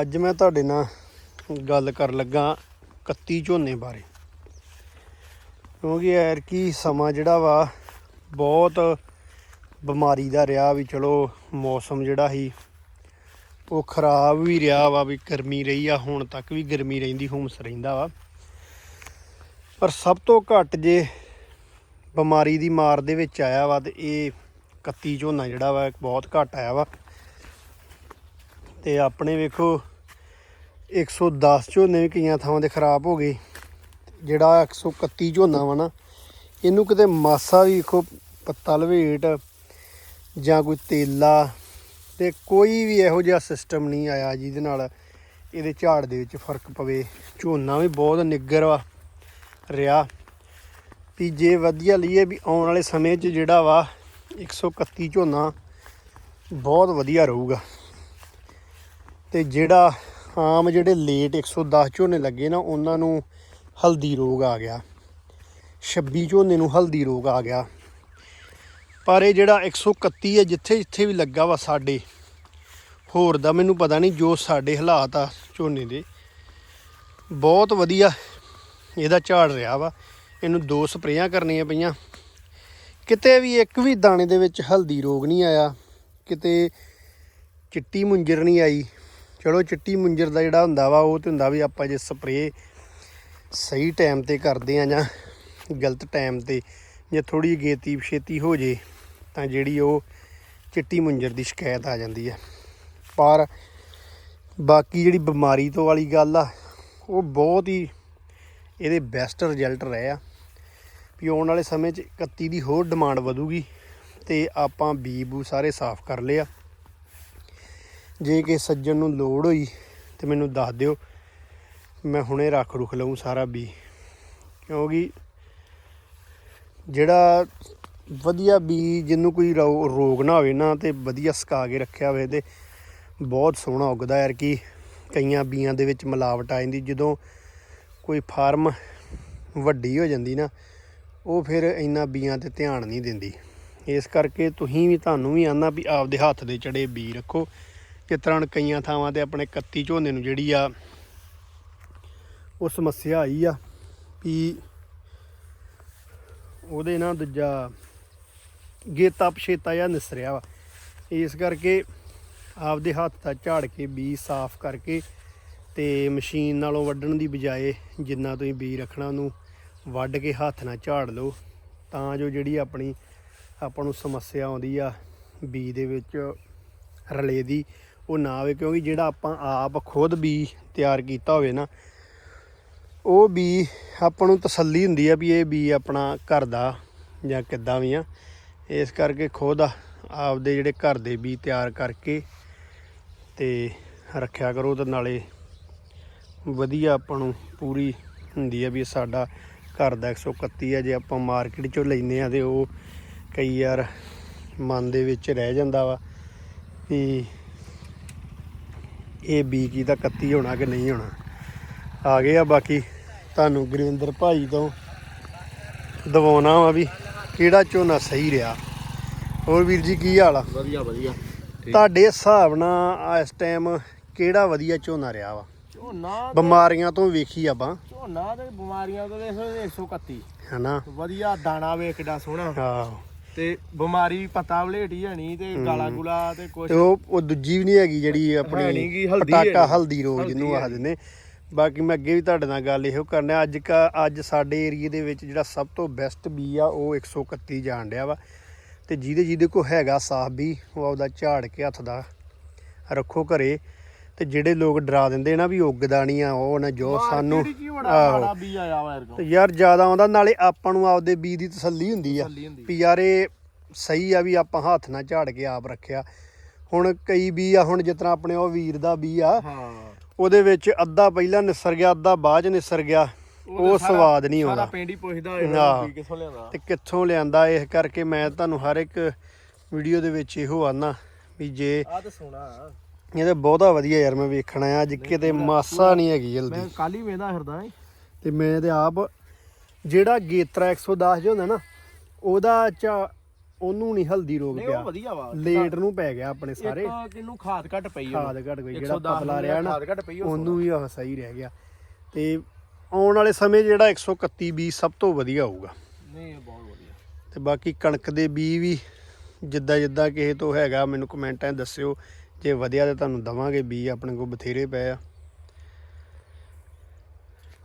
ਅੱਜ ਮੈਂ ਤੁਹਾਡੇ ਨਾਲ ਗੱਲ ਕਰਨ ਲੱਗਾ ਕੱਤੀ ਝੋਨੇ ਬਾਰੇ। ਕਿਉਂਕਿ ਐਰ ਕੀ ਸਮਾਂ ਜਿਹੜਾ ਵਾ ਬਹੁਤ ਬਿਮਾਰੀ ਦਾ ਰਿਹਾ ਵੀ ਚਲੋ ਮੌਸਮ ਜਿਹੜਾ ਸੀ, ਉਹ ਖਰਾਬ ਵੀ ਰਿਹਾ ਵਾ ਵੀ ਗਰਮੀ ਰਹੀ ਆ, ਹੁਣ ਤੱਕ ਵੀ ਗਰਮੀ ਰਹਿੰਦੀ, ਹੁਮਸ ਰਹਿੰਦਾ ਵਾ। ਪਰ ਸਭ ਤੋਂ ਘੱਟ ਜੇ ਬਿਮਾਰੀ ਦੀ ਮਾਰ ਦੇ ਵਿੱਚ ਆਇਆ ਵਾ ਤੇ ਇਹ ਕੱਤੀ ਝੋਨਾ ਜਿਹੜਾ ਵਾ ਬਹੁਤ ਘੱਟ ਆਇਆ ਵਾ। ਤੇ ਆਪਣੇ ਵੇਖੋ 110 ਝੋਨੇ ਵੀ ਕਈਆਂ ਥਾਵਾਂ ਤੇ ਖਰਾਬ ਹੋ ਗਏ। ਜਿਹੜਾ 131 ਝੋਨਾ ਵਾ ਨਾ, ਇਹਨੂੰ ਕਿਤੇ ਮਾਸਾ ਵੀ ਵੇਖੋ, ਪੱਤਾ ਲਵੇਟ, ਜਾਂ ਕੋਈ ਤੇਲਾ, ਤੇ ਕੋਈ ਵੀ ਇਹੋ ਜਿਹਾ ਸਿਸਟਮ ਨਹੀਂ ਆਇਆ ਜਿਹਦੇ ਨਾਲ ਇਹਦੇ ਝਾੜ ਦੇ ਵਿੱਚ ਫ਼ਰਕ ਪਵੇ। ਝੋਨਾ ਵੀ ਬਹੁਤ ਨਿੱਗਰ ਵਾ, ਰਿਹਾ। ਵੀ ਜੇ ਵਧੀਆ ਲਈਏ ਵੀ ਆਉਣ ਵਾਲੇ ਸਮੇਂ 'ਚ ਜਿਹੜਾ ਵਾ 131 ਝੋਨਾ ਬਹੁਤ ਵਧੀਆ ਰਹੂਗਾ। ਤੇ ਜਿਹੜਾ ਆਮ ਜਿਹੜੇ ਲੇਟ 110 ਝੋਨੇ ਲੱਗੇ ਨਾ, ਉਹਨਾਂ ਨੂੰ ਹਲਦੀ ਰੋਗ ਆ ਗਿਆ। 26 ਝੋਨੇ ਨੂੰ ਹਲਦੀ ਰੋਗ ਆ ਗਿਆ। ਪਰ ਇਹ ਜਿਹੜਾ 131 ਹੈ, ਜਿੱਥੇ ਜਿੱਥੇ ਵੀ ਲੱਗਾ ਵਾ ਸਾਡੇ, ਹੋਰ ਦਾ ਮੈਨੂੰ ਪਤਾ ਨਹੀਂ ਜੋ ਸਾਡੇ ਹਾਲਾਤ ਆ ਝੋਨੇ ਦੇ। ਬਹੁਤ ਵਧੀਆ ਇਹਦਾ ਝਾੜ ਰਿਹਾ ਵਾ। ਇਹਨੂੰ ਦੋ ਸਪਰੇਆਂ ਕਰਨੀਆਂ ਪਈਆਂ। ਕਿਤੇ ਵੀ ਇੱਕ ਵੀ ਦਾਣੇ ਦੇ ਵਿੱਚ ਹਲਦੀ ਰੋਗ ਨਹੀਂ ਆਇਆ। ਕਿਤੇ ਚਿੱਟੀ ਮੁੰਜਰ ਨਹੀਂ ਆਈ। ਚਲੋ ਚਿੱਟੀ ਮੁੰਜਰ ਦਾ ਜਿਹੜਾ ਹੁੰਦਾ ਵਾ, ਉਹ ਤੇ ਹੁੰਦਾ ਵੀ ਆਪਾਂ ਜੇ ਸਪਰੇ ਸਹੀ ਟਾਈਮ ਤੇ ਕਰਦੇ ਆ ਜਾਂ ਗਲਤ ਟਾਈਮ ਤੇ ਜੇ ਥੋੜੀ ਗੇਤੀ ਛੇਤੀ ਹੋ ਜੇ, ਤਾਂ ਜਿਹੜੀ ਉਹ ਚਿੱਟੀ ਮੁੰਜਰ ਦੀ ਸ਼ਿਕਾਇਤ ਆ ਜਾਂਦੀ ਹੈ ਪਰ ਬਾਕੀ ਜਿਹੜੀ ਬਿਮਾਰੀ ਤੋਂ ਵਾਲੀ ਗੱਲ ਆ, ਉਹ ਬਹੁਤ ਹੀ ਇਹਦੇ ਬੈਸਟ ਰਿਜ਼ਲਟ ਰਹੇ ਆ। ਵੀ ਆਉਣ ਵਾਲੇ ਸਮੇਂ 'ਚ 31 ਦੀ ਹੋਰ ਡਿਮਾਂਡ ਵਧੂਗੀ ਤੇ ਆਪਾਂ ਬੀ ਬੂ ਸਾਰੇ ਸਾਫ਼ ਕਰ ਲਿਆ ਜੇ ਕਿ ਸੱਜਣ ਨੂੰ ਲੋੜ ਹੋਈ ਤੇ ਮੈਨੂੰ ਦੱਸ ਦਿਓ, ਮੈਂ ਹੁਣੇ ਰੱਖ ਰੁਖ ਲਵਾਂ ਸਾਰਾ ਬੀ। ਕਿਉਂਕਿ ਜਿਹੜਾ ਵਧੀਆ ਬੀ ਜਿਹਨੂੰ ਕੋਈ ਰੋ- ਰੋਗ ਨਾ ਹੋਵੇ ਨਾ ਤੇ ਵਧੀਆ ਸੁਕਾ ਕੇ ਰੱਖਿਆ ਹੋਵੇ ਤੇ ਬਹੁਤ ਸੋਹਣਾ ਉੱਗਦਾ ਯਾਰ ਕਿ। ਕਈਆਂ ਬੀਆਂ ਦੇ ਵਿੱਚ ਮਿਲਾਵਟ ਆ ਜਾਂਦੀ, ਜਦੋਂ ਕੋਈ ਫਾਰਮ ਵੱਡੀ ਹੋ ਜਾਂਦੀ ਨਾ, ਉਹ ਫਿਰ ਇੰਨਾ ਬੀਆਂ ਤੇ ਧਿਆਨ ਨਹੀਂ ਦਿੰਦੀ। ਇਸ ਕਰਕੇ ਤੁਸੀਂ ਵੀ, ਤੁਹਾਨੂੰ ਵੀ ਆਨਾ ਵੀ ਆਪਦੇ ਹੱਥ ਦੇ ਚੜੇ ਬੀ ਰੱਖੋ। ਜਿਸ ਤਰ੍ਹਾਂ ਕਈਆਂ ਥਾਵਾਂ ਤੇ ਆਪਣੇ 31 ਝੋਨੇ ਨੂੰ ਜਿਹੜੀ ਆ ਉਹ ਸਮੱਸਿਆ ਆਈ ਆ ਵੀ ਉਹਦੇ ਨਾਲ ਦੂਜਾ ਗੇਤਾ ਪਛੇਤਾ ਜਾਂ ਨਿਸਰਿਆ ਵਾ। ਇਸ ਕਰਕੇ ਆਪਦੇ ਹੱਥ ਦਾ ਝਾੜ ਕੇ ਬੀ ਸਾਫ਼ ਕਰਕੇ ਤੇ ਮਸ਼ੀਨ ਨਾਲੋਂ ਵੱਢਣ ਦੀ ਬਜਾਏ ਜਿੰਨਾ ਤੁਸੀਂ ਬੀ ਰੱਖਣਾ ਉਹਨੂੰ ਵੱਢ ਕੇ ਹੱਥ ਨਾਲ ਝਾੜ ਲਓ, ਤਾਂ ਜੋ ਜਿਹੜੀ ਆਪਣੀ ਆਪਾਂ ਨੂੰ ਸਮੱਸਿਆ ਆਉਂਦੀ ਆ ਬੀ ਦੇ ਵਿੱਚ ਰਲੇ ਦੀ ਉਹ ਨਾ ਆਵੇ, ਕਿਉਂਕਿ ਜਿਹੜਾ ਆਪਾਂ ਆਪ ਖੁਦ ਬੀ ਤਿਆਰ ਕੀਤਾ ਹੋਵੇ ਨਾ, ਉਹ ਬੀ ਆਪਾਂ ਨੂੰ ਤਸੱਲੀ ਹੁੰਦੀ ਆ ਵੀ ਇਹ ਬੀ ਆਪਣਾ ਘਰ ਦਾ ਜਾਂ ਕਿੱਦਾਂ ਵੀ ਆ। ਇਸ ਕਰਕੇ ਖੁਦ ਆਪਦੇ ਜਿਹੜੇ ਘਰ ਦੇ ਬੀ ਤਿਆਰ ਕਰਕੇ ਤੇ ਰੱਖਿਆ ਕਰੋ ਤੇ ਨਾਲੇ ਵਧੀਆ ਆਪਾਂ ਨੂੰ ਪੂਰੀ ਹੁੰਦੀ ਆ ਵੀ ਸਾਡਾ ਘਰ ਦਾ 131 ਆ। ਜੇ ਆਪਾਂ ਮਾਰਕੀਟ ਚੋਂ ਲੈਨੇ ਆ ਤੇ ਉਹ ਕਈ ਯਾਰ ਮਨ ਦੇ ਵਿੱਚ ਰਹਿ ਜਾਂਦਾ ਵਾ ਵੀ ਇਹ ਬੀ ਕੀ ਦਾ 31 ਹੋਣਾ ਕਿ ਨਹੀਂ ਹੋਣਾ। ਆ ਗਏ ਆ ਬਾਕੀ ਤੁਹਾਨੂੰ ਗੁਰਵਿੰਦਰ ਭਾਈ ਤੋਂ ਦਵਾਉਣਾ ਵਾ ਵੀ ਕਿਹੜਾ ਝੋਨਾ ਸਹੀ ਰਿਹਾ। ਹੋਰ ਵੀਰ ਜੀ ਕੀ ਹਾਲ ਆ? ਵਧੀਆ ਵਧੀਆ। ਤੁਹਾਡੇ ਹਿਸਾਬ ਨਾਲ ਇਸ ਟਾਈਮ ਕਿਹੜਾ ਵਧੀਆ ਝੋਨਾ ਰਿਹਾ ਵਾ? ਝੋਨਾ ਬਿਮਾਰੀਆਂ ਤੋਂ ਵੇਖੀ ਆਪਾਂ। ਝੋਨਾ ਤੇ ਬਿਮਾਰੀਆਂ ਤੋਂ ਦੇਖੋ 131 ਹਨਾ? ਵਧੀਆ ਦਾਣਾ ਵੇ ਕਿੱਡਾ ਸੋਹਣਾ। ਆਹੋ। ਤੇ ਬਿਮਾਰੀ ਪਤਾ ਵਲੇਟ ਹੀ ਹਣੀ ਤੇ ਗਾਲਾ ਗੁਲਾ ਤੇ ਕੁਛ ਤੇ ਉਹ ਉਹ ਦੂਜੀ ਵੀ ਨਹੀਂ ਹੈਗੀ ਜਿਹੜੀ ਹੈ ਆਪਣੀ ਨੀ ਗੀ, ਹਲਦੀ ਪਟਾਕਾ ਹੈਗੀ। ਹਲਦੀ ਰੋਗ ਜਿਹਨੂੰ ਆਖਦੇ ਨੇ। ਬਾਕੀ ਮੈਂ ਅੱਗੇ ਵੀ ਤੁਹਾਡੇ ਨਾਲ ਗੱਲ ਇਹੋ ਕਰਨਾ ਅੱਜ ਕਾ ਅੱਜ ਸਾਡੇ ਏਰੀਏ ਦੇ ਵਿੱਚ ਜਿਹੜਾ ਸਭ ਤੋਂ ਬੈਸਟ ਬੀ ਆ ਉਹ 131 ਜਾਣ ਡਿਆ ਵਾ। ਤੇ ਜਿਹਦੇ ਜਿਹਦੇ ਕੋ ਹੈਗਾ ਸਾਫ਼ ਵੀ ਉਹ ਆਪਦਾ ਝਾੜ ਕੇ ਹੱਥ ਦਾ ਰੱਖੋ ਘਰੇ। ਤੇ ਜਿਹੜੇ ਲੋਕ ਡਰਾ ਦਿੰਦੇ ਨਾ ਵੀ ਉੱਗਦਾ ਨਹੀਂ ਆ ਉਹ ਨਾ ਜੋ ਸਾਨੂੰ ਆਹੋ। ਮਾੜਾ ਬੀ ਆਇਆ ਵਾ ਤੇ ਯਾਰ ਜ਼ਿਆਦਾ ਆਉਂਦਾ ਨਾਲੇ ਆਪਾਂ ਨੂੰ ਆਪਦੇ ਬੀ ਦੀ ਤਸੱਲੀ ਹੁੰਦੀ ਆ। ਵੀ ਯਾਰ ਸਹੀ ਆ ਵੀ ਆਪਾਂ ਹੱਥ ਨਾਲ ਝਾੜ ਕੇ ਆਪ ਰੱਖਿਆ। ਹੁਣ ਕਈ ਬੀ ਆ ਹੁਣ ਤਰ੍ਹਾਂ ਆਪਣੇ ਉਹ ਵੀਰ ਦਾ ਬੀ ਆ ਹਾਂ। ਉਹਦੇ ਵਿੱਚ ਅੱਧਾ ਪਹਿਲਾਂ ਨਿਸਰ ਗਿਆ ਅੱਧਾ ਬਾਅਦ ਨਿਸਰ ਗਿਆ। ਉਹ ਸਵਾਦ ਨਹੀਂ ਸਾਰਾ ਆਉਂਦਾ। ਪਿੰਡ ਹੀ ਪੁੱਛਦਾ ਬੀ ਕਿੱਥੋਂ ਲਿਆਂਦਾ। ਤੇ ਕਿੱਥੋਂ ਲਿਆਂਦਾ ਇਸ ਕਰਕੇ ਮੈਂ ਤੁਹਾਨੂੰ ਹਰ ਇੱਕ ਵੀਡੀਓ ਦੇ ਵਿੱਚ ਇਹੋ ਆਨਾ ਵੀ ਜੇ ਆ ਤਾਂ ਸੋਹਣਾ ਇਹਦੇ ਬਹੁਤਾ ਵਧੀਆ ਯਾਰ ਮੈਂ ਵੇਖਣਾ ਆ ਅੱਜ ਕਿਤੇ ਮਾਸਾ ਨਹੀਂ ਹੈਗੀ ਜਲਦੀ। ਮੈਂ ਕੱਲ ਹੀ ਵੇਂਦਾ ਫਿਰਦਾ ਏ। ਤੇ ਮੈਂ ਤੇ ਆਪ ਜਿਹੜਾ ਗੇਤਰਾ 110 ਜੋ ਹੁੰਦਾ ਨਾ ਉਹਦਾ ਚਾ ਉਹਨੂੰ ਨਹੀਂ ਹਲਦੀ ਰੋਗ ਨਹੀਂ ਪਿਆ। ਉਹ ਵਧੀਆ ਵਾ ਲੇਟ ਨੂੰ ਪੈ ਗਿਆ ਆਪਣੇ ਸਾਰੇ। ਇੱਕ ਕਿਨੂੰ ਖਾਦ ਘਟ ਪਈ ਖਾਦ ਘਟ ਗਈ ਜਿਹੜਾ 110 ਪਤਲਾ ਰਿਹਾ ਨਾ ਖਾਦ ਘਟ ਪਈ ਉਹ ਉਹਨੂੰ ਵੀ ਆਹ ਸਹੀ ਰਹਿ ਗਿਆ। ਤੇ ਆਉਣ ਵਾਲੇ ਸਮੇਂ ਜਿਹੜਾ 131 ਬੀ ਸਭ ਤੋਂ ਵਧੀਆ ਹੋਊਗਾ। ਨਹੀਂ ਇਹ ਬਹੁਤ ਵਧੀਆ। ਤੇ ਬਾਕੀ ਕਣਕ ਦੇ ਬੀ ਵੀ ਜਿੱਦਾਂ ਜਿੱਦਾਂ ਕਿਸੇ ਤੋਂ ਹੈਗਾ ਮੈਨੂੰ ਕਮੈਂਟਾਂ ਦੱਸਿਓ। ਜੇ ਵਧੀਆ ਤਾਂ ਤੁਹਾਨੂੰ ਦਵਾਂਗੇ ਬੀ ਆਪਣੇ ਕੋਲ ਬਥੇਰੇ ਪਏ ਆ।